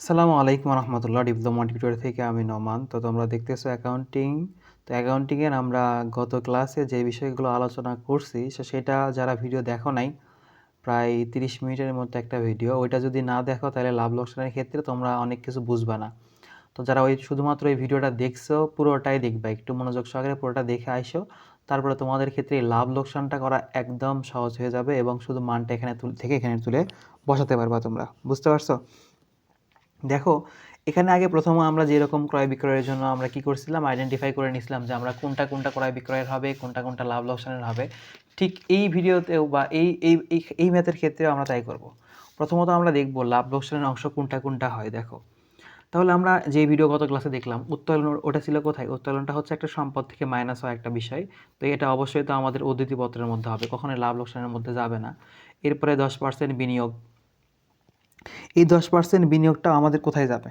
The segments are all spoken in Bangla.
আসসালামু আলাইকুম রহমতুল্লাহ, ডিপ্লোমা টিউটর থেকে আমি নমান। তো তোমরা দেখতেছো অ্যাকাউন্টিং তো অ্যাকাউন্টিংয়ের আমরা গত ক্লাসে যে বিষয়গুলো আলোচনা করছি সেটা যারা ভিডিও দেখো নাই, প্রায় তিরিশ মিনিটের মতো একটা ভিডিও। ওইটা যদি না দেখো, তাহলে লাভ লোকসানের ক্ষেত্রে তোমরা অনেক কিছু বুঝবে না। তো যারা ওই শুধুমাত্র এই ভিডিওটা দেখছ, পুরোটাই দেখবে। একটু মনোযোগ সহকারে পুরোটা দেখে আইসো। তারপরে তোমাদের ক্ষেত্রে লাভ লোকসানটা করা একদম সহজ হয়ে যাবে এবং শুধু মানটা এখানে থেকে এখানে তুলে বসাতে পারবা তোমরা। বুঝতে পারছ? দেখো, এখানে আগে প্রথম আমরা যেরকম ক্রয় বিক্রয়ের জন্য আমরা কি করছিলাম আইডেন্টিফাই করে নিছিলাম যে আমরা কোনটা কোনটা ক্রয় বিক্রয়ের হবে, কোনটা কোনটা লাভ লোকসানের হবে। ঠিক এই ভিডিওতেও বা এই এই, এই- ম্যাথের ক্ষেত্রেও আমরা তাই করব। প্রথমত আমরা দেখব লাভ লোকসানের অংশ কোনটা কোনটা হয়, দেখো। তাহলে আমরা যে ভিডিও গত ক্লাসে দেখলাম, উত্তোলন ওটা ছিল কোথায়? উত্তোলনটা হচ্ছে একটা সম্পদ থেকে মাইনাস হওয়া একটা বিষয়। তো এটা অবশ্যই তো আমাদের উদ্ধৃতিপত্রের মধ্যে হবে, কখনোই লাভ লোকসানের মধ্যে যাবে না। এরপরে দশ পার্সেন্ট বিনিয়োগ এই দশ পার্সেন্ট বিনিয়োগটাও আমাদের কোথায় যাবে?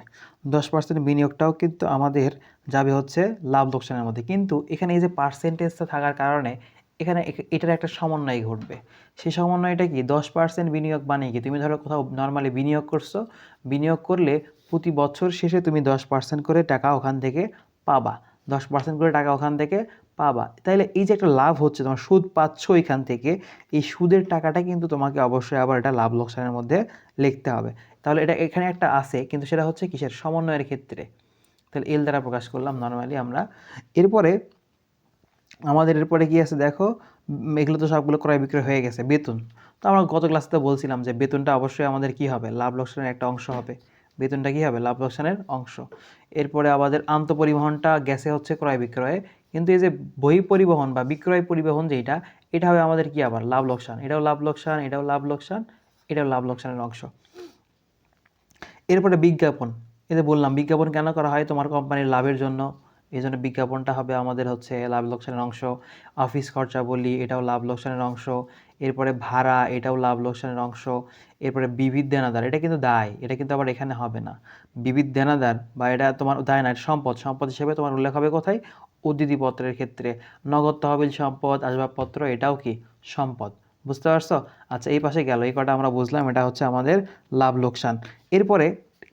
দশ পার্সেন্ট বিনিয়োগটাও কিন্তু আমাদের যাবে হচ্ছে লাভ লোকসানের মধ্যে। কিন্তু এখানে এই যে পার্সেন্টেজটা থাকার কারণে এখানে এটার একটা সমন্বয় ঘটবে। সেই সমন্বয়টা কি? দশ পার্সেন্ট বিনিয়োগ মানে কি? তুমি ধরো কোথাও নর্মালি বিনিয়োগ করছ। বিনিয়োগ করলে প্রতি বছর শেষে তুমি দশ পার্সেন্ট করে টাকা ওখান থেকে পাবা। দশ পার্সেন্ট করে টাকা ওখান থেকে পাবা। তাইলে এই যে একটা লাভ হচ্ছে, তোমার সুদ পাচ্ছ এখান থেকে, এই সুদের টাকাটা কিন্তু তোমাকে অবশ্যই আবার এটা লাভ লোকসানের মধ্যে লিখতে হবে। তাহলে এটা এখানে একটা আছে, কিন্তু সেটা হচ্ছে কিসের? সমন্বয়ের ক্ষেত্রে। তাহলে এল দ্বারা প্রকাশ করলাম নর্মালি আমরা। এরপরে আমাদের এরপরে কি আছে দেখো? এগুলো তো সবগুলো ক্রয় বিক্রয় হয়ে গেছে, বেতন। তো আমরা গত ক্লাসে তো বলছিলাম যে বেতনটা অবশ্যই আমাদের কি হবে? লাভ লোকসানের একটা অংশ হবে। বেতনটা কি হবে? লাভ লোকসানের অংশ। এরপরে আমাদের আন্তঃপরিবহনটা গ্যাসে হচ্ছে ক্রয় বিক্রয়ে। কিন্তু এই যে বহি পরিবহন বা বিক্রয় পরিবহন যেটা এটা হবে আমাদের কি আবার? লাভ লোকসান। এটাও লাভ লোকসান, এটাও লাভ লোকসান, এটাও লাভ লোকসানের অংশ। এরপরে বিজ্ঞাপন। যে বললাম, বিজ্ঞাপন কেন করা হয়? তোমার কোম্পানির লাভের জন্য। এই জন্য বিজ্ঞাপনটা হবে আমাদের হচ্ছে লাভ লোকসানের অংশ। অফিস খরচা বলি, এটাও লাভ লোকসানের অংশ। এরপরে ভাড়া, এটাও লাভ লোকসানের অংশ। এরপরে বিবিধ দেনাদার, এটা কিন্তু দায়, এটা কিন্তু আবার এখানে হবে না। বিবিধ দেনাদার বা এটা তোমার দায় না সম্পদ। সম্পদ হিসেবে তোমার উল্লেখ হবে কোথায়? উদ্ধৃতিপত্রের ক্ষেত্রে নগদ তহবিল সম্পদ, আসবাবপত্র, এটাও কি সম্পদ? বুঝতে পারছ? আচ্ছা এই পাশে গেল, এই কটা আমরা বুঝলাম, এটা হচ্ছে আমাদের লাভ লোকসান। এরপরে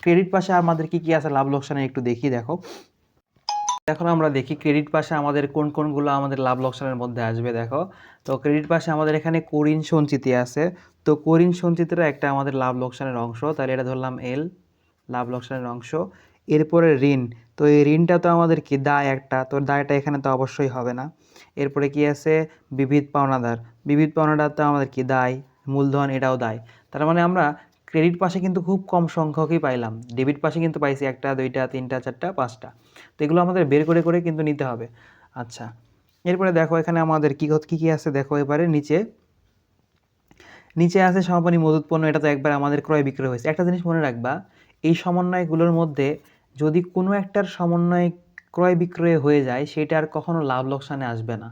ক্রেডিট পাশে আমাদের কি কি আছে? লাভ লোকসানে একটু দেখি, দেখো। এখন আমরা দেখি ক্রেডিট পাশে আমাদের কোন কোনগুলো আমাদের লাভ লোকসানের মধ্যে আসবে, দেখো। তো ক্রেডিট পাশে আমাদের এখানে কোরিন সঞ্চিতি আছে। তো কোরিন সঞ্চিতিটা একটা আমাদের লাভ লোকসানের অংশ। তাহলে এটা ধরলাম এল লাভ লোকসানের অংশ। এরপরে ঋণ। তো এই ঋণটা তো আমাদের কি? দায় একটা। তো দায়টা এখানে তো অবশ্যই হবে না। এরপরে কি আছে? বিবিধ পাওনাদার। বিবিধ পাওনাদার তো আমাদের কি? দায়। মূলধন এটাও দায়। তার মানে আমরা ক্রেডিট পাশে কিন্তু খুব কম সংখ্যকই পাইলাম। ডেবিট পাশে কিন্তু পাইছি একটা, দুইটা, তিনটা, চারটা, পাঁচটা। তো এগুলো আমাদের বের করে করে কিন্তু নিতে হবে। আচ্ছা। এরপরে দেখো এখানে আমাদের কী কী কী আছে? দেখো এবারে নিচে। নিচে আছে সমাপনী মজুত পণ্য এটা তো একবার আমাদের ক্রয় বিক্রয় হয়েছে। একটা জিনিস মনে রাখবা, এই সমন্বয়গুলোর মধ্যে যদি কোনো একটার সমন্বয় ক্রয় বিক্রয় হয়ে যায়, সেটা আর কখনো লাভ লোকসানে আসবে না।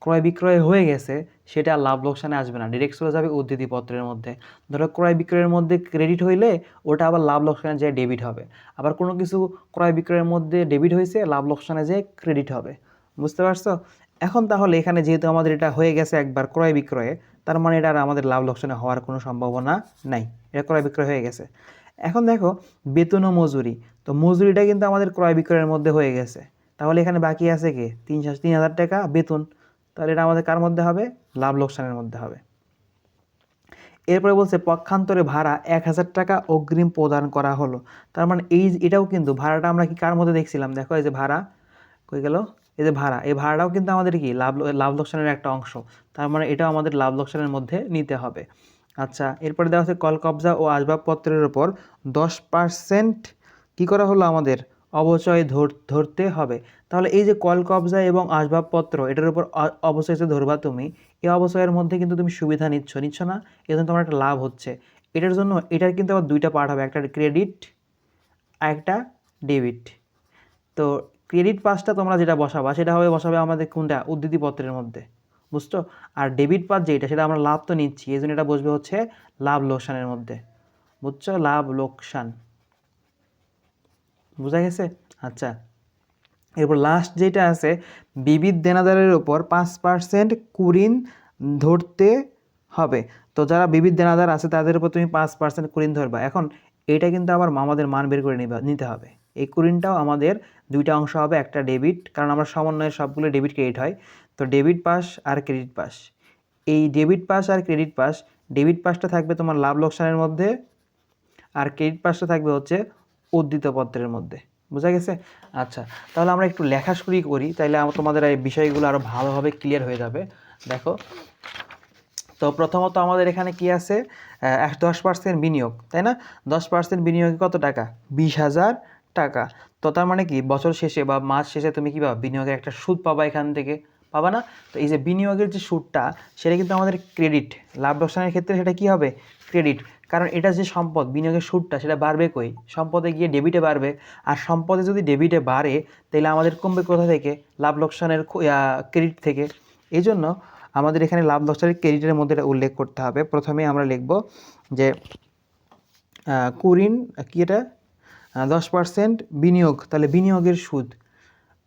ক্রয় বিক্রয় হয়ে গেছে, সেটা আর লাভ লোকসানে আসবে না। ডিরেক্ট চলে যাবে উদ্ধৃতিপত্রের মধ্যে। ধরো ক্রয় বিক্রয়ের মধ্যে ক্রেডিট হইলে, ওটা আবার লাভ লোকসানে যেয়ে ডেবিট হবে। আবার কোনো কিছু ক্রয় বিক্রয়ের মধ্যে ডেবিট হয়েছে লাভ লোকসানে যেয়ে ক্রেডিট হবে। বুঝতে পারছ? এখন তাহলে এখানে যেহেতু আমাদের এটা হয়ে গেছে একবার ক্রয় বিক্রয়ে, তার মানে এটা আর আমাদের লাভ লোকসানে হওয়ার কোনো সম্ভাবনা নাই। এটা ক্রয় বিক্রয় হয়ে গেছে। এখন দেখো, বেতন ও মজুরি। তো মজুরিটা কিন্তু আমাদের ক্রয় বিক্রয়ের মধ্যে হয়ে গেছে। তাহলে এখানে বাকি আছে কি? তিনশো তিন হাজার টাকা বেতন। তাহলে এটা আমাদের কার মধ্যে হবে? লাভ লোকসানের মধ্যে হবে। এরপরে বলছে, পক্ষান্তরে ভাড়া এক হাজার টাকা অগ্রিম প্রদান করা হলো। তার মানে এই এটাও কিন্তু ভাড়াটা আমরা কি কার মধ্যে দেখছিলাম? দেখো, এই যে ভাড়া, কই গেল? এই যে ভাড়া, এই ভাড়াটাও কিন্তু আমাদের কি? লাভ লাভ লোকসানের একটা অংশ। তার মানে এটাও আমাদের লাভ লোকসানের মধ্যে নিতে হবে। আচ্ছা এরপরে দেওয়া হচ্ছে কল কবজা ও আসবাবপত্রের ওপর দশ পার্সেন্ট কী করা হলো আমাদের? অবচয় ধর- ধরতে হবে। তাহলে এই যে কল কবজা এবং আসবাবপত্র, এটার উপর অবচয় ধরবা তুমি। এই অবচয়ের মধ্যে কিন্তু তুমি সুবিধা নিচ্ছ নিচ্ছ না এই জন্য তোমার একটা লাভ হচ্ছে। এটার জন্য, এটার কিন্তু আবার দুইটা পার্ট হবে, একটা ক্রেডিট আর একটা ডেবিট তো ক্রেডিট পাসটা তোমরা যেটা বসাবা, সেটা হবে, বসাবে আমাদের কোনটা? উদ্ধৃতিপত্রের মধ্যে। বুঝছ? আর ডেবিট পাস যেটা, সেটা আমরা লাভ তো নিচ্ছি এই জন্য এটা বসবে হচ্ছে লাভ লোকসানের মধ্যে। বুঝছ? লাভ লোকসান। বোঝা গেছে? আচ্ছা। এরপর লাস্ট যেটা আছে, বিবিধ দেনাদারের ওপর পাঁচ পার্সেন্ট কুরিন ধরতে হবে। তো যারা বিবিধ দেনাদার আছে, তাদের উপর তুমি পাঁচ পার্সেন্ট কুরিন ধরবা। এখন এইটা কিন্তু আবার আমাদের মান বের করে নিবা, নিতে হবে। এই কুরিনটাও আমাদের দুইটা অংশ হবে, একটা ডেবিট কারণ আমরা সমন্বয়ে সবগুলো ডেবিট ক্রেডিট হয়। তো ডেবিট পাস আর ক্রেডিট পাস এই ডেবিট পাস আর ক্রেডিট পাস ডেবিট পাসটা থাকবে তোমার লাভ লোকসানের মধ্যে, আর ক্রেডিট পাসটা থাকবে হচ্ছে উদ্ধৃত পত্রের মধ্যে। বোঝা গেছে? আচ্ছা তাহলে আমরা একটু লেখা শুরু করি আমার তোমাদের এই বিষয়গুলো আরও ভালোভাবে ক্লিয়ার হয়ে যাবে। দেখো, তো প্রথমত আমাদের এখানে কি আছে? দশ পার্সেন্ট বিনিয়োগ, তাই না? দশ পার্সেন্ট বিনিয়োগে কত টাকা? বিশ হাজার টাকা। তো তার মানে কি? বছর শেষে বা মাস শেষে তুমি কি পাবা? বিনিয়োগের একটা সুদ পাবা এখান থেকে, পাবা না? তো এই যে বিনিয়োগের যে সুদটা, সেটা কিন্তু আমাদের ক্রেডিট লাভ লোকসানের ক্ষেত্রে সেটা কি হবে? ক্রেডিট কারণ এটা যে সম্পদ, বিনিয়োগের সুদটা, সেটা বাড়বে কই? সম্পদে গিয়ে ডেবিটে বাড়বে। আর সম্পদে যদি ডেবিটে বাড়ে তাহলে আমাদের কমবে কোথা থেকে? লাভ লোকসানের ক্রেডিট থেকে। এই জন্য আমাদের এখানে লাভ লোকসানের ক্রেডিটের মধ্যে এটা উল্লেখ করতে হবে। প্রথমে আমরা লিখব যে কুরিন, কি এটা? দশ পার্সেন্ট বিনিয়োগ, তাহলে বিনিয়োগের সুদ।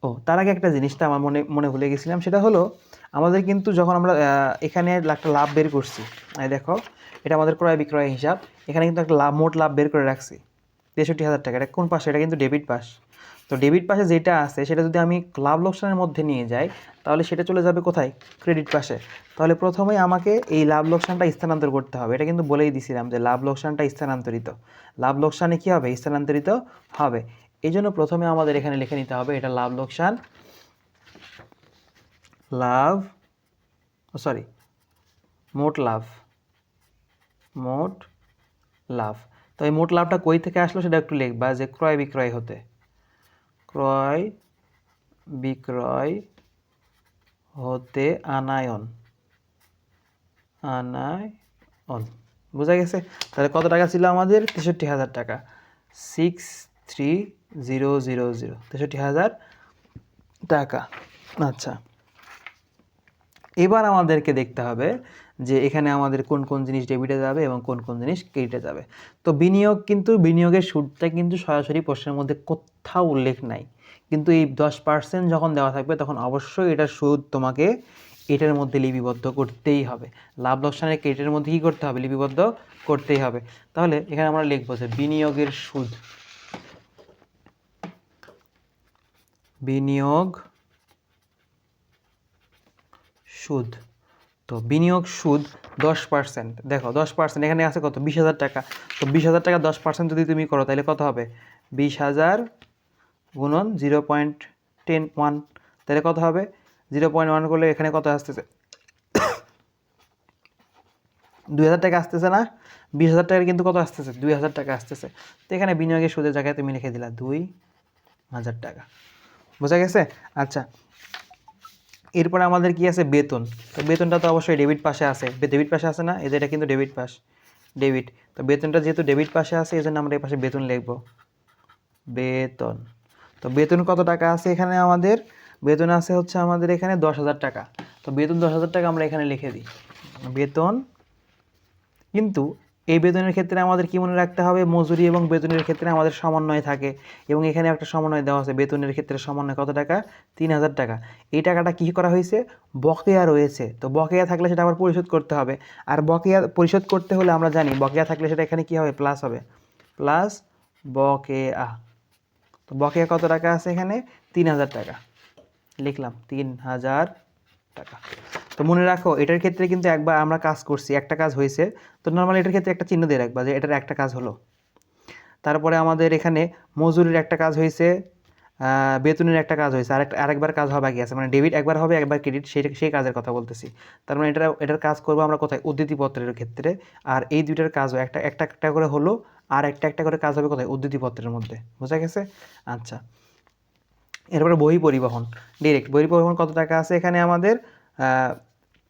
ও, তার আগে একটা জিনিসটা আমার মনে মনে ভুলে গেছিলাম, সেটা হলো, আমাদের কিন্তু যখন আমরা এখানে একটা লাভ বের করছি দেখো এটা আমাদের ক্রয় বিক্রয় হিসাব। এখানে কিন্তু একটা লাভ, মোট লাভ বের করে রাখছি। তেষট্টি হাজার টাকা। এটা কোন পাশে? এটা কিন্তু ডেবিট পাস তো ডেবিট পাশে যেটা আছে, সেটা যদি আমি লাভ লোকসানের মধ্যে নিয়ে যাই, তাহলে সেটা চলে যাবে কোথায়? ক্রেডিট পাশে। তাহলে প্রথমেই আমাকে এই লাভ লোকসানটা স্থানান্তর করতে হবে। এটা কিন্তু বলেই দিছিলাম যে লাভ লোকসানটা স্থানান্তরিত। লাভ লোকসানে কী হবে? স্থানান্তরিত হবে। এই জন্য প্রথমে আমাদের এখানে লিখে নিতে হবে, এটা লাভ লোকসান, লাভ সরি মোট লাভ। মোট লাভ। তো এই মোট লাভটা কই থেকে আসলো সেটা একটু লিখবা, যে ক্রয় বিক্রয় হতে। ক্রয় বিক্রয় হতে আনায়ন। আনায়ন। বোঝা গেছে? তাহলে কত টাকা ছিল আমাদের? তেষট্টি হাজার টাকা। Six three zero zero zero. তেষট্টি হাজার টাকা। আচ্ছা। এবার আমাদেরকে দেখতে হবে যে এখানে আমাদের কোন কোন জিনিস ডেবিটে যাবে এবং কোন কোন জিনিস ক্রেডিটে যাবে। তো বিনিয়োগ কিন্তু, বিনিয়োগের সুদটা কিন্তু সরাসরি প্রশ্নের মধ্যে কোথাও উল্লেখ নাই। কিন্তু এই দশ পার্সেন্ট যখন দেওয়া থাকবে, তখন অবশ্যই এটার সুদ তোমাকে এটার মধ্যে লিপিবদ্ধ করতেই হবে। লাভ লোকসানের ক্রেডিটের মধ্যে কী করতে হবে? লিপিবদ্ধ করতেই হবে। তাহলে এখানে আমরা লিখব যে বিনিয়োগের সুদ। বিনিয়োগ সুদ। তো বিনিয়োগ সুদ দশ পার্সেন্ট দেখো, দশ পার্সেন্ট এখানে আছে কত? বিশ হাজার টাকা। তো বিশ হাজার টাকা দশ পার্সেন্ট যদি তুমি করো, তাহলে কত হবে? বিশ হাজার গুণন জিরো পয়েন্ট টেন ওয়ান। তাহলে কত হবে? জিরো পয়েন্ট ওয়ান করলে এখানে কত আসতেছে? দুই হাজার টাকা আসতেছে না? বিশ হাজার টাকার কিন্তু কত আসতেছে? দুই হাজার টাকা আসতেছে। তো এখানে বিনিয়োগের সুদের জায়গায় তুমি লিখে দিলা দুই হাজার টাকা। বোঝা গেছে? আচ্ছা এরপরে আমাদের কি আছে? বেতন। তো বেতনটা তো অবশ্যই ডেবিট পাশে আছে। ডেবিট পাশে আছে না? এদের এটা কিন্তু ডেবিট পাশ। ডেবিট। তো বেতনটা যেহেতু ডেবিট পাশে আছে, এই জন্য আমরা এই পাশে বেতন লিখব। বেতন। তো বেতন কত টাকা আছে এখানে আমাদের? বেতন আছে হচ্ছে আমাদের এখানে দশ হাজার টাকা। তো বেতন দশ হাজার টাকা আমরা এখানে লিখে দিই। বেতন কিন্তু এই বেতনের ক্ষেত্রে আমাদের কি মনে রাখতে হবে? মজুরি এবং বেতনের ক্ষেত্রে আমাদের সমন্বয় থাকে। এবং এখানে একটা সমন্বয় দেওয়া আছে। বেতনের ক্ষেত্রে সমন্বয় কত টাকা? তিন হাজার টাকা। এই টাকাটা কী করা হয়েছে? বকেয়া রয়েছে। তো বকেয়া থাকলে সেটা আবার পরিশোধ করতে হবে। আর বকেয়া পরিশোধ করতে হলে আমরা জানি, বকেয়া থাকলে সেটা এখানে কী হবে? প্লাস হবে। প্লাস বকেয়া। তো বকেয়া কত টাকা আছে এখানে? তিন হাজার টাকা। লিখলাম, তিন হাজার টাকা। তো মনে রাখো, এটার ক্ষেত্রে কিন্তু একবার আমরা কাজ করছি, একটা কাজ হয়েছে, তো নর্মালি এটার ক্ষেত্রে একটা চিহ্ন দিয়ে রাখবা যে এটার একটা কাজ হলো। তারপরে আমাদের এখানে মজুরির একটা কাজ হয়েছে বেতনের একটা কাজ হয়েছে আরেকটা আরেকবার কাজ হওয়া বাকি আছে মানে ডেবিট একবার হবে, একবার ক্রেডিট সেই সেই কাজের কথা বলতেছি। তার মানে এটা এটার কাজ করব আমরা কোথায়? উদ্ধৃতিপত্রের ক্ষেত্রে, আর এই দুইটার কাজও একটা একটা একটা করে হলো, আর একটা একটা করে কাজ হবে কোথায়? উদ্ধৃতিপত্রের মধ্যে, বোঝা গেছে? আচ্ছা। এরপরে বই পরিবহন ডিরেক্ট বই পরিবহন কত টাকা আছে এখানে আমাদের?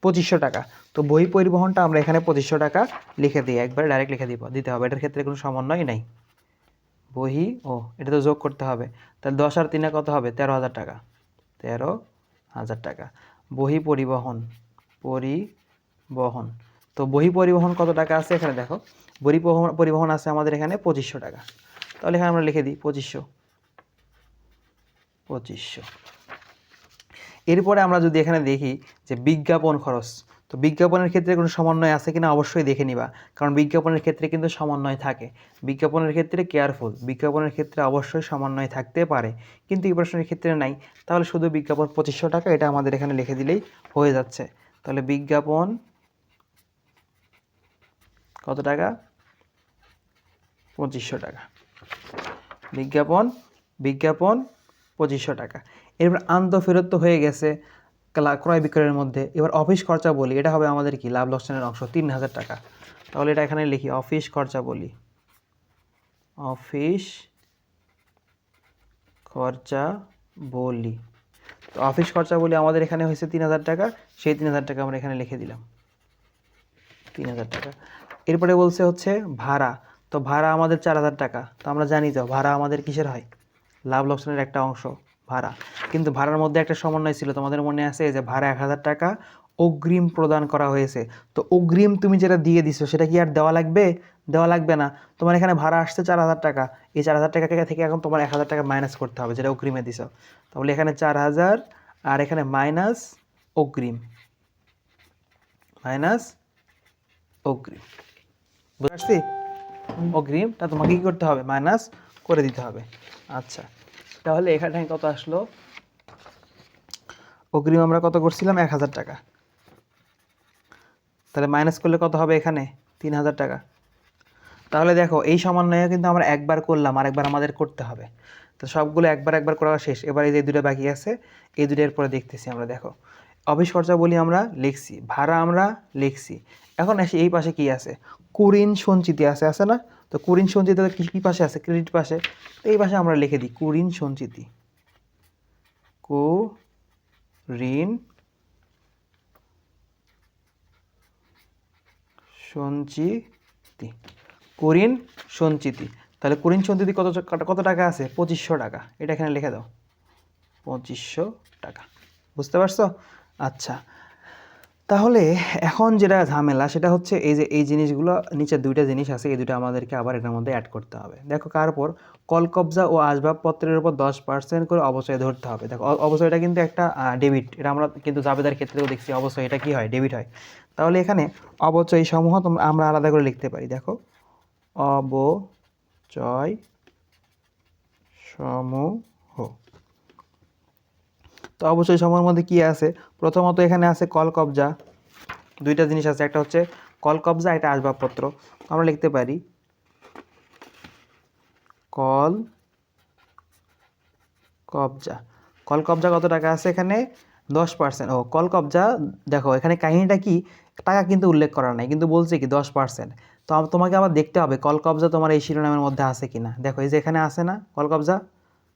পঁচিশশো টাকা। তো বই পরিবহনটা আমরা এখানে পঁচিশশো টাকা লিখে দিই, একবার ডাইরেক্ট লিখে দিব, দিতে হবে। এটার ক্ষেত্রে কোনো সমন্বয় নাই। বহি ও, এটা তো যোগ করতে হবে। তাহলে দশ আর তিনে কত হবে? তেরো হাজার টাকা। তেরো হাজার টাকা। বহি পরিবহন পরিবহন। তো বহি পরিবহন কত টাকা আছে? এখানে দেখো। বহি পরিবহন আছে আমাদের এখানে পঁচিশশো টাকা। তাহলে এখানে আমরা লিখে দিই পঁচিশশো। পঁচিশশো। এরপরে আমরা যদি এখানে দেখি যে বিজ্ঞাপন খরচ, তো বিজ্ঞাপনের ক্ষেত্রে কোনো সমন্বয় আছে কিনা অবশ্যই দেখে নিবা। কারণ বিজ্ঞাপনের ক্ষেত্রে কিন্তু সমন্বয় থাকে। বিজ্ঞাপনের ক্ষেত্রে কেয়ারফুল বিজ্ঞাপনের ক্ষেত্রে অবশ্যই সমন্বয় থাকতে পারে। কিন্তু এই প্রশ্নের ক্ষেত্রে নাই। তাহলে শুধু বিজ্ঞাপন পঁচিশশো টাকা, এটা আমাদের এখানে লিখে দিলেই হয়ে যাচ্ছে। তাহলে বিজ্ঞাপন কত টাকা? পঁচিশশো টাকা। বিজ্ঞাপন বিজ্ঞাপন পঁচিশশো টাকা। এরপর আন্ত ফেরত তো হয়ে গেছে ক্রয় বিক্রয়ের মধ্যে। এবার অফিস খরচা বলি, এটা হবে আমাদের কি? লাভ লোকসানের অংশ, তিন হাজার টাকা। তাহলে এটা এখানে লিখি, অফিস খরচা বলি। অফিস খরচা বলি। তো অফিস খরচা বলি আমাদের এখানে হয়েছে তিন হাজার টাকা, সেই তিন হাজার টাকা আমরা এখানে লিখে দিলাম। তিন হাজার টাকা। এরপরে বলছে হচ্ছে ভাড়া। তো ভাড়া আমাদের চার হাজার টাকা। তো আমরা জানি তো, ভাড়া আমাদের কিসের হয়? লাভ লোকসানের একটা অংশ। ভাড়া। কিন্তু ভাড়ার মধ্যে একটা সমন্বয় ছিল। তোমাদের মনে আছে যে ভাড়া এক হাজার টাকা অগ্রিম প্রদান করা হয়েছে। তো অগ্রিম তুমি যেটা দিয়ে দিছো, সেটা কি আর দেওয়া লাগবে? দেওয়া লাগবে না। তোমার এখানে ভাড়া আসছে চার হাজার টাকা। এই চার হাজার টাকা থেকে এখন তোমার এক হাজার টাকা মাইনাস করতে হবে, যেটা অগ্রিমে দিছো। তাহলে এখানে চার হাজার আর এখানে মাইনাস অগ্রিম। মাইনাস অগ্রিম। বুঝতে অগ্রিমটা তোমাকে কী করতে হবে? মাইনাস করে দিতে হবে। আচ্ছা। তাহলে এখানে কত আসলো? অগ্রিম আমরা কত করছিলাম? এক হাজার টাকা। তাহলে মাইনাস করলে কত হবে এখানে? তিন হাজার টাকা। তাহলে দেখো, এই সমন্বয়ে কিন্তু আমরা একবার করলাম আর একবার আমাদের করতে হবে। তো সবগুলো একবার একবার করা শেষ। এবার এই যে দুটো বাকি আছে, এই দুটোর পরে দেখতেছি আমরা, দেখো। অফিস খরচা বলি আমরা, লিখছি। ভাড়া আমরা লিখছি। এখন আসি, এই পাশে কি আছে? কুরিন সঞ্চিতি আছে আছে না? তো কুরিন সঞ্চিতি কি, কী পাশে আছে? ক্রেডিট পাশে। তো এই পাশে আমরা লিখে দিই, কুরিন সঞ্চিতি কু ঋণ সঞ্চিতি কুরিন সঞ্চিতি তাহলে কুরিন সঞ্চিতি কত কত টাকা আছে? পঁচিশশো টাকা। এটা এখানে লিখে দাও। পঁচিশশো টাকা। বুঝতে পারছ? আচ্ছা। তাহলে এখন যেটা ঝামেলা, সেটা হচ্ছে এই যে, এই জিনিসগুলো, নিচে দুইটা জিনিস আছে, এই দুটো আমাদেরকে আবার এটার মধ্যে অ্যাড করতে হবে। দেখো কার পর কলকবজা ও আসবাবপত্রের উপর দশ পার্সেন্ট করে অবশ্যই ধরতে হবে। দেখো, অ- অবশ্যই এটা কিন্তু একটা ডেবিট এটা আমরা কিন্তু জাবেদার ক্ষেত্রেও দেখছি, অবশ্যই এটা কী হয়? ডেবিট হয়। তাহলে এখানে অবচয় সমূহ তোমরা আমরা আলাদা করে লিখতে পারি। দেখো, অবচয় সমূহ তো অবশ্যই সময়ের মধ্যে কি আছে? প্রথমত এখানে আছে কল কবজা দুইটা জিনিস আছে, একটা হচ্ছে কল কবজা একটা আসবাবপত্র। আমরা লিখতে পারি কল কবজা। কল কবজা কত টাকা আছে এখানে? দশ পার্সেন্ট ও কল কবজা দেখো, এখানে কাহিনীটা কি? টাকা কিন্তু উল্লেখ করা নাই, কিন্তু বলছে কি দশ পার্সেন্ট তো তোমাকে আবার দেখতে হবে কল কবজা তোমার এই শিরোনামের মধ্যে আছে কিনা। দেখো, এই যে এখানে আছে না কল কবজা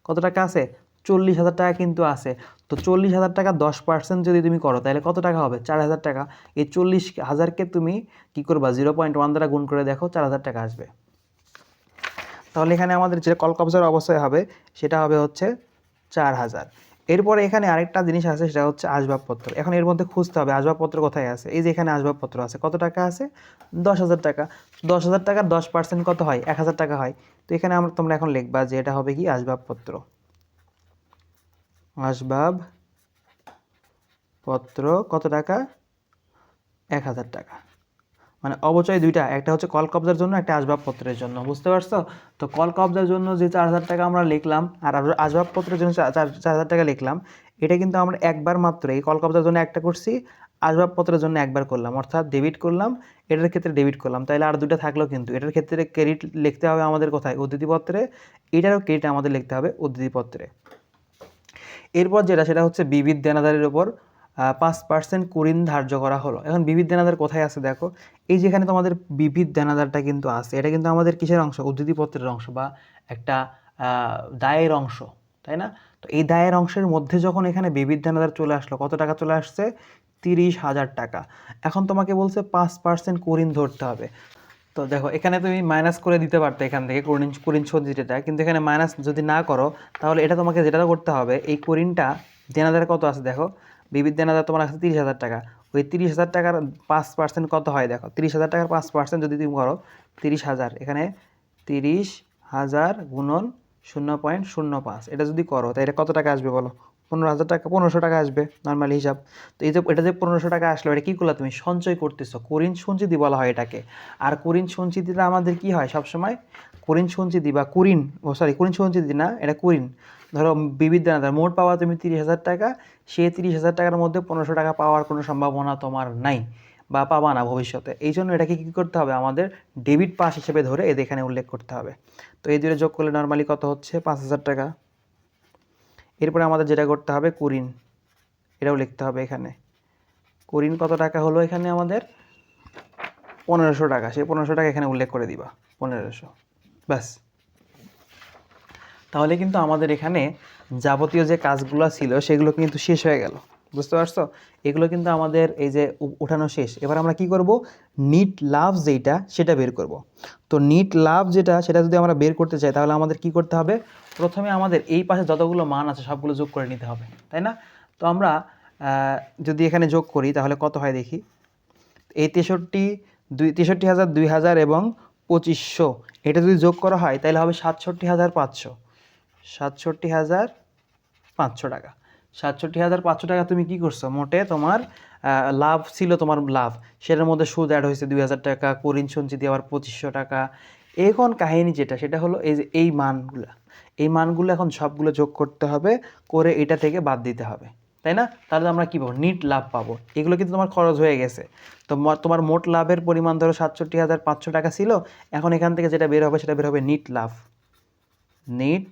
কত টাকা আছে? চল্লিশ হাজার টাকা কিন্তু আছে। তো চল্লিশ হাজার টাকা দশ পার্সেন্ট যদি তুমি করো, তাহলে কত টাকা হবে? চার হাজার টাকা। এই চল্লিশ হাজারকে তুমি কি করবা? জিরো পয়েন্ট ওয়ান দ্বারা গুণ করে দেখো, চার হাজার টাকা আসবে। তাহলে এখানে আমাদের যে কল কবজার অবশ্যই হবে, সেটা হবে হচ্ছে চার হাজার। এরপরে এখানে আরেকটা জিনিস আছে, সেটা হচ্ছে আসবাবপত্র। এখন এর মধ্যে খুঁজতে হবে, আসবাবপত্র কোথায় আছে? এই যে এখানে আসবাবপত্র আছে, কত টাকা আছে? দশ হাজার টাকা। দশ হাজার টাকার দশ পার্সেন্ট কত হয়? এক হাজার টাকা হয়। তো এখানে আমরা, তোমরা এখন লিখবা যে এটা হবে কি? আসবাবপত্র। আসবাব পত্র কত টাকা? এক হাজার টাকা। মানে অবচয় দুইটা, একটা হচ্ছে কল কবজার জন্য, একটা আসবাবপত্রের জন্য, বুঝতে পারছ? তো কল কবজার জন্য যে চার হাজার টাকা আমরা লিখলাম, আর আসবাবপত্রের জন্য চার চার হাজার টাকা লিখলাম, এটা কিন্তু আমরা একবার মাত্র এই কল কবজার জন্য একটা করছি আসবাবপত্রের জন্য একবার করলাম, অর্থাৎ ডেবিট করলাম, এটার ক্ষেত্রে ডেবিট করলাম। তাহলে আর দুটো থাকল কিন্তু, এটার ক্ষেত্রে ক্রেডিট লিখতে হবে আমাদের কোথায়? উদ্ধৃতিপত্রে এটারও ক্রেডিট আমাদের লিখতে হবে উদ্ধৃতিপত্রে এরপর যেটা, সেটা হচ্ছে বিবিধ দেনাদারের ওপর পাঁচ পার্সেন্ট কুরিন ধার্য করা হলো। এখন বিবিধ দেনাদার কোথায় আছে দেখো? এই যেখানে তোমাদের বিবিধ দেনাদারটা কিন্তু আছে, এটা কিন্তু আমাদের কিসের অংশ? উদ্ধৃতিপত্রের অংশ বা একটা দায়ের অংশ, তাই না? তো এই দায়ের অংশের মধ্যে যখন এখানে বিবিধ দেনাদার চলে আসলো, কত টাকা চলে আসছে? তিরিশ হাজার টাকা। এখন তোমাকে বলছে পাঁচ পার্সেন্ট কুরিন ধরতে হবে। তো দেখো, এখানে তুমি মাইনাস করে দিতে পারতে এখান থেকে কুরিন কুরিন সজ্জিটা কিন্তু এখানে মাইনাস যদি না করো, তাহলে এটা তোমাকে যেটা করতে হবে, এই কুরিনটা দেনাদার কত আছে দেখো? বিবিধ দেনাদার তোমার আছে তিরিশ হাজার টাকা। ওই তিরিশ হাজার টাকার পাঁচ পার্সেন্ট কত হয় দেখো? তিরিশ হাজার টাকার পাঁচ পার্সেন্ট যদি তুমি করো, তিরিশ হাজার। এখানে তিরিশ হাজার গুণন শূন্য পয়েন্ট শূন্য পাঁচ। এটা যদি করো তাই এটা কত টাকা আসবে বলো? পনেরো হাজার টাকা, পনেরোশো টাকা আসবে নর্মালি হিসাব। তো এই যে এটা যে পনেরোশো টাকা আসলো, এটা কী করলা তুমি? সঞ্চয় করতেছো। করিন সঞ্চিতি বলা হয় এটাকে। আর করিন সঞ্চিতিটা আমাদের কি হয় সবসময়? করিন সঞ্চিতি বা কুরিন, ও সরি করিন সঞ্চিতি না, এটা কুরিন। ধরো বিবিধ দানাদার মোট পাওয়া তুমি তিরিশ হাজার টাকা সে তিরিশ হাজার টাকার মধ্যে পনেরোশো টাকা পাওয়ার কোনো সম্ভাবনা তোমার নাই বা পাবা না ভবিষ্যতে। এই জন্য এটাকে কী করতে হবে? আমাদের ডেবিট পাস হিসেবে ধরে এদের এখানে উল্লেখ করতে হবে। তো এই দুটো যোগ করলে নর্মালি কত হচ্ছে? পাঁচ হাজার টাকা। এরপরে আমাদের যেটা করতে হবে, কুরিন। এটাও লিখতে হবে এখানে। কুরিন কত টাকা হলো এখানে আমাদের? পনেরোশো টাকা। সেই পনেরোশো টাকা এখানে উল্লেখ করে দিবা, পনেরোশো। ব্যাস। তাহলে কিন্তু আমাদের এখানে যাবতীয় যে কাজগুলো ছিল সেগুলো কিন্তু শেষ হয়ে গেল। বুঝতে পারছ? এগুলো কিন্তু আমাদের এই যে উঠানো শেষ। এবার আমরা কি করব? নিট লাভ যেটা সেটা বের করব। তো নিট লাভ যেটা, সেটা যদি আমরা বের করতে চাই, তাহলে আমাদের কি করতে হবে? প্রথমে আমাদের এই পাশে যতগুলো মান আছে, সবগুলো যোগ করে নিতে হবে, তাই না? তো আমরা যদি এখানে যোগ করি, তাহলে কত হয় দেখি? এই তেষট্টি, দুই, তেষট্টি হাজার, দুই হাজার এবং পঁচিশশো। এটা যদি যোগ করা হয়, তাহলে হবে সাতষট্টি হাজার পাঁচশো। সাতষট্টি হাজার পাঁচশো টাকা। সাতষট্টি হাজার পাঁচশো টাকা তুমি কি করছ? মোটে তোমার লাভ ছিল তোমার লাভ। সেটার মধ্যে সুদ অ্যাড হয়েছে দুই হাজার টাকা করিন সঞ্চিতি আবার পঁচিশশো টাকা। এখন কাহিনী যেটা, সেটা হলো এই যে এই মানগুলো। এই মানগুলো এখন সবগুলো যোগ করতে হবে, করে এটা থেকে বাদ দিতে হবে। তাই না? তাহলে আমরা কী পাবো? নিট লাভ পাবো। এগুলো কিন্তু তোমার খরচ হয়ে গেছে। তো তোমার মোট লাভের পরিমাণ ধরো সাতষট্টি হাজার পাঁচশো টাকা ছিল, এখন এখান থেকে যেটা বের হবে সেটা বের হবে নিট লাভ। নিট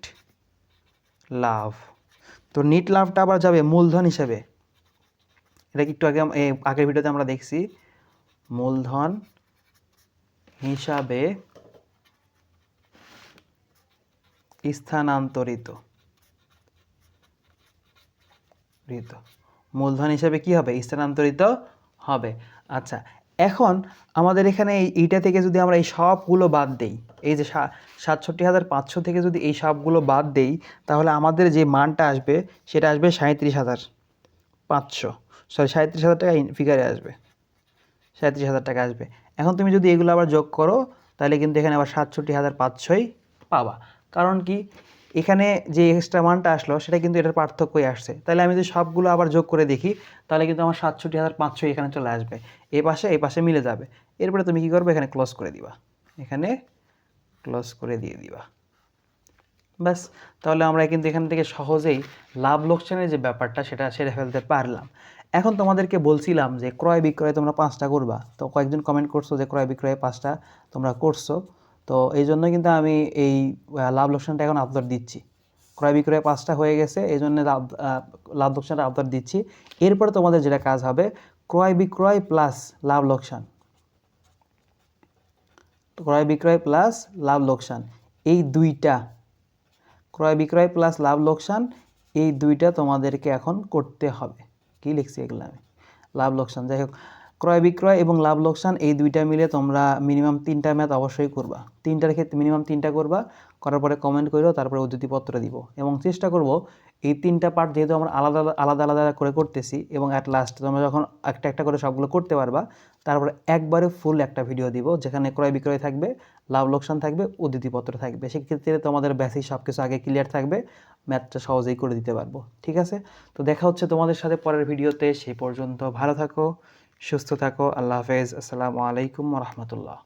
লাভ। তো নিট লাভটা আবার যাবে মূলধন হিসেবে। এটা একটু আগে আগের ভিডিওতে আমরা দেখছি। মূলধন হিসাবে স্থানান্তরিত। মূলধন হিসাবে কি হবে? স্থানান্তরিত হবে। আচ্ছা এখন আমাদের এখানে এই এইটা থেকে যদি আমরা এই সবগুলো বাদ দেই, এই যে সাতষট্টি হাজার পাঁচশো থেকে যদি এই সবগুলো বাদ দেই, তাহলে আমাদের যে মানটা আসবে, সেটা আসবে সাঁত্রিশ হাজার পাঁচশো। সরি সাঁত্রিশ হাজার টাকা ফিগারে আসবে। সাঁত্রিশ হাজার টাকা আসবে। এখন তুমি যদি এগুলো আবার যোগ করো, তাহলে কিন্তু এখানে আবার সাতষট্টি হাজার পাঁচশোই পাবা। কারণ কি? এখানে যে এক্সট্রা মানটা আসলো, সেটা কিন্তু এটার পার্থক্যই আসছে। তাহলে আমি যদি সবগুলো আবার যোগ করে দেখি, তাহলে কিন্তু আমার সাতষট্টি হাজার পাঁচশো এখানে চলে আসবে। এই পাশে এই পাশে মিলে যাবে। এরপরে তুমি কি করবে? এখানে ক্লোজ করে দিবা। এখানে ক্লোজ করে দিয়ে দিবা। ব্যাস, তাহলে আমরা কিন্তু এখান থেকে সহজেই লাভ লোকসানের যে ব্যাপারটা, সেটা সেরে ফেলতে পারলাম। এখন তোমাদেরকে বলছিলাম যে ক্রয় বিক্রয় তোমরা পাঁচটা করবা। তো কয়েকজন কমেন্ট করছ যে ক্রয় বিক্রয়ে পাঁচটা তোমরা করছ। তো এই জন্য কিন্তু আমি এই লাভ লোকসানটা এখন আপলোড দিচ্ছি। ক্রয় বিক্রয় পাঁচটা হয়ে গেছে, এই জন্য লাভ লোকসানটা আপলোড দিচ্ছি। এরপরে তোমাদের যেটা কাজ হবে, ক্রয় বিক্রয় প্লাস লাভ লোকসান। ক্রয় বিক্রয় প্লাস লাভ লোকসান, এই দুইটা। ক্রয় বিক্রয় প্লাস লাভ লোকসান, এই দুইটা তোমাদেরকে এখন করতে হবে। কি লিখছি এগুলো আমি? লাভ লোকসান, যাই হোক। ক্রয় বিক্রয় এবং লাভ লোকসান এই দুইটা মিলে তোমরা মিনিমাম তিনটা ম্যাথ অবশ্যই করবা। তিনটার ক্ষেত্রে মিনিমাম তিনটা করবা, করার পরে কমেন্ট করো তারপরে উদ্ধৃতিপত্র দিব। এবং চেষ্টা করব, এই তিনটা পার্ট যেহেতু আমরা আলাদা আলাদা আলাদা করে করতেছি এবং অ্যাট লাস্ট তোমরা যখন একটা একটা করে সবগুলো করতে পারবা, তারপরে একবারে ফুল একটা ভিডিও দিব, যেখানে ক্রয় বিক্রয় থাকবে লাভ লোকসান থাকবে, উদ্ধৃতিপত্র থাকবে। সেক্ষেত্রে তোমাদের বেসিক সব কিছু আগে ক্লিয়ার থাকবে ম্যাথটা সহজেই করে দিতে পারব। ঠিক আছে? তো দেখা হচ্ছে তোমাদের সাথে পরের ভিডিওতে সেই পর্যন্ত ভালো থাকো। সুস্থ থাকো আল্লাহ হাফেজ। আসসালামু আলাইকুম রহমতুল্লাহ।